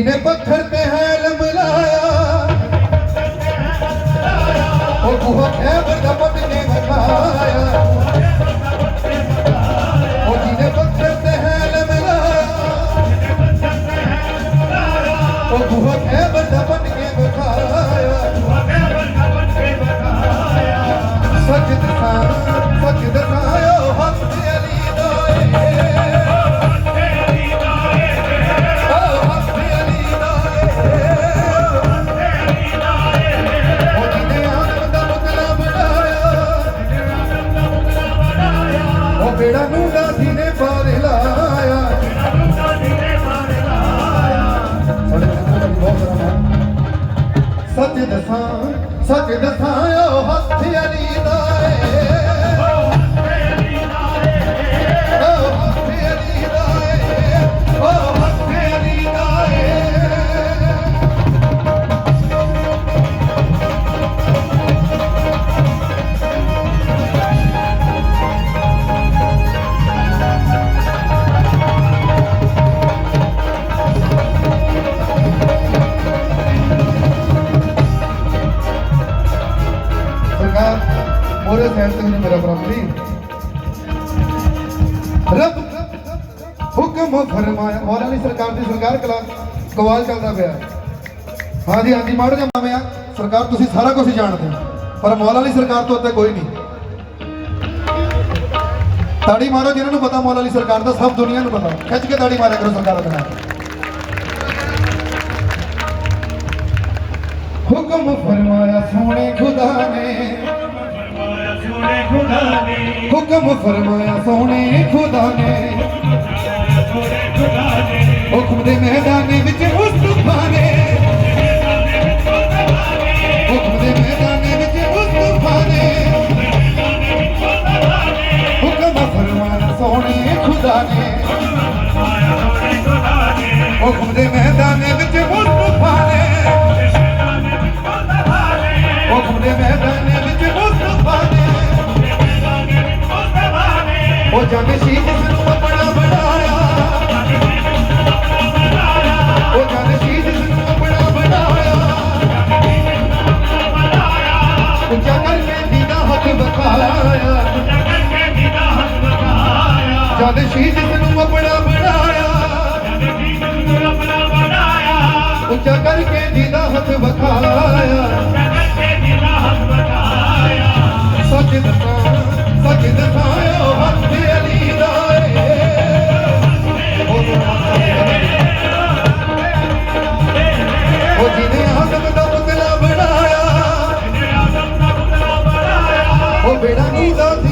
ਜਿਹਨੇ ਪੱਥਰ ਤੇ ਹੈ ਲਮਲਾਇਆ ਉਹ ਬੁਹਾ ਖੈਬਰ ਦਾ ਪੱਟ ਕੇ ਵਿਖਾਇਆ। ਉਹ ਜਿਹਨੇ ਪੱਥਰ ਤੇ ਹੈ ਲਮਲਾਇਆ ਉਹ ਬੁਹਾ ਖੈਬਰ ਦਾ ਪੱਟ ਕੇ ਵਿਖਾਇਆ। ਸੱਚ ਦਿਖਾ, ਸੱਚ ਦਿਖਾਇਓ ਦਸਾਂ ਸੱਚ ਦਸਾਂ ਓ ਹੱਥ ਅਲੀ ਮੋਰੇ ਸਾਈਡ ਤੇ ਮੇਰਾ ਬਰਾਬਰੀ ਰੱਬ, ਹੁਕਮ ਫਰਮਾਇਆ, ਮੌਲਾ ਦੀ ਸਰਕਾਰ ਦੀ ਸਰਕਾਰ ਕਲਾ ਕਵਾਲ ਚੱਲਦਾ ਪਿਆ। ਹਾਂਜੀ ਹਾਂਜੀ ਮਾੜਾ ਜਿਹਾ ਮਾਮਿਆ ਸਰਕਾਰ ਤੁਸੀਂ ਸਾਰਾ ਕੁਝ ਜਾਣਦੇ ਹੋ, ਪਰ ਮੌਲਾ ਦੀ ਸਰਕਾਰ ਤੋਂ ਉੱਤੇ ਕੋਈ ਨਹੀਂ। ਤਾੜੀ ਮਾਰੋ ਜਿਹਨਾਂ ਨੂੰ ਪਤਾ, ਮੌਲਾ ਦੀ ਸਰਕਾਰ ਦਾ ਸਭ ਦੁਨੀਆ ਨੂੰ ਪਤਾ। ਖਿੱਚ ਕੇ ਤਾੜੀ ਮਾਰਿਆ ਕਰੋ ਸਰਕਾਰ ਦੇ ਹੁਕਮ ਫਰਮਾਇਆ, ਸੋਹਣੇ ਖੁਦਾ ਨੇ ਹੁਕਮ ਫਰਮਾਇਆ ਸੋਹਣੇ ਖੁਦਾ ਨੇ ਹੁਕਮ ਦੇ ਮੈਦਾਨੇ ਵਿੱਚ ਮੁਸਤਫਾ ਨੇ ਹੁਕਮ ਦੇ ਮੈਦਾਨੇ ਵਿੱਚ ਮੁਸਤਫਾ ਨੇ ਹੁਕਮ ਫਰਮਾਇਆ ਸੋਹਣੇ ਖੁਦਾ ਨੇ ਹੁਕਮ ਦੇ ਮੈਦਾਨੇ ਵਿੱਚ ਮੁਸਤਫਾ ਨੇ ਹੁਕਮ ਦੇ ਮੈਦਾਨੇ ਉਹ ਜਗ ਸ਼ੀਸ਼ ਨੂੰ ਆਪਣਾ ਬਣਾਇਆ ਉਹ ਜਗ ਸ਼ੀਸ਼ ਨੂੰ ਆਪਣਾ ਬਣਾਇਆ ਉੱਚਾ ਕਰਕੇ ਦੀਦਾ ਹੱਥ ਬਖਾਇਆ ਜਦ ਸ਼ੀਸ਼ ਨੂੰ ਆਪਣਾ ਬਣਾਇਆ ਉੱਚਾ ਕਰਕੇ ਦੀਦਾ ਹੱਥ ਬਖਾਇਆ ਸੱਚ ਦਸਾਂ ਉਹ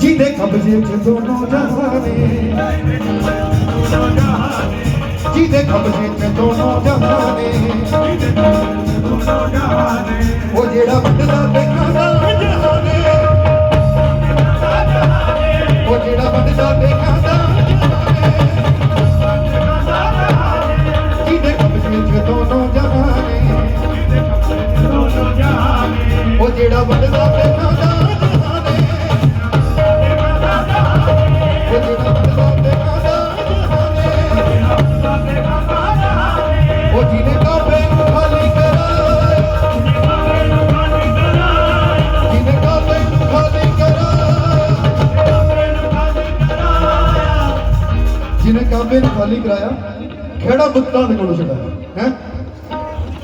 ਜਿਹਦੇ ਕਬਜ਼ੇ 'ਚ ਦੋਨੋਂ ਜਹਾਨੇ। ਜਿਹਦੇ ਕਬਜ਼ੇ 'ਚ ਦੋਨੋਂ ਜਹਾਨੇ। ਉਹ ਜਿਹੜਾ ਵੱਡਦਾ ਦੇਖਾਂਦਾ ਕਾਬੇ ਨੂੰ ਖਾਲੀ ਕਰਾਇਆ, ਖੇੜਾ ਬੁੱਤਾਂ ਦੇ ਕੋਲੋਂ ਛਡਾਇਆ ਹੈ?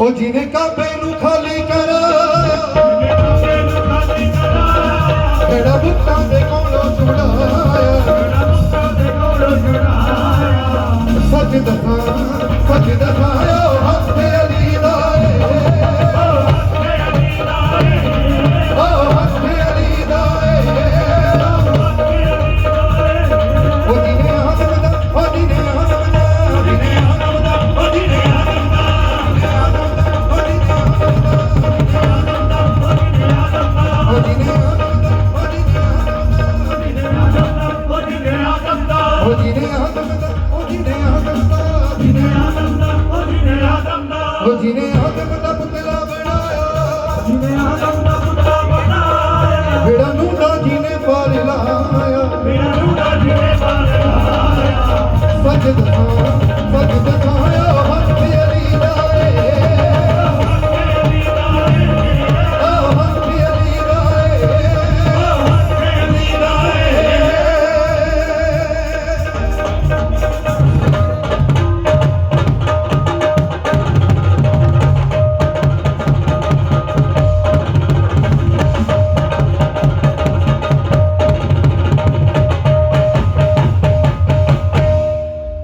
ਉਹ ਜਿਹਨੇ ਕਾਬੇ ਨੂੰ ਖਾਲੀ ਕਰਾਇਆ, ਖੇੜਾ ਬੁੱਤਾਂ ਦੇ ਕੋਲੋਂ ਛੁਡਾਇਆ। ਸੱਚ ਦੱਸਾਂ ਦਾ